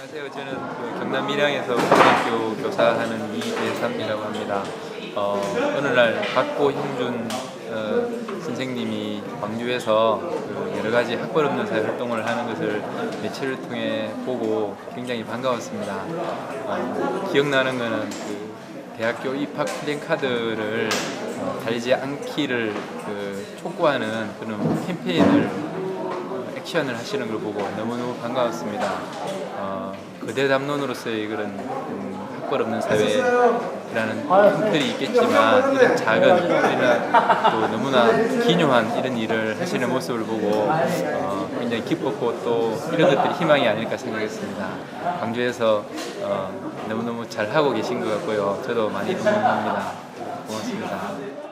안녕하세요. 저는 그 경남 밀양에서 고등학교 교사하는 이대삼이라고 합니다. 어, 오늘날 박고 형준 어, 선생님이 광주에서 그 여러 가지 학벌 없는 사회 활동을 하는 것을 매체를 통해 보고 굉장히 반가웠습니다. 어, 기억나는 것은 그 대학교 입학 플랜카드를 어, 달지 않기를 그 촉구하는 그런 캠페인을 액션을 하시는 걸 보고 너무너무 반가웠습니다. 어, 거대 담론으로서의 그런 음, 학벌 없는 사회라는 형틀이 있겠지만 이런 작은 또 너무나 기묘한 이런 일을 하시는 모습을 보고 어, 굉장히 기뻤고 또 이런 것들이 희망이 아닐까 생각했습니다. 광주에서 어, 너무너무 잘 하고 계신 것 같고요. 저도 많이 응원합니다. 고맙습니다.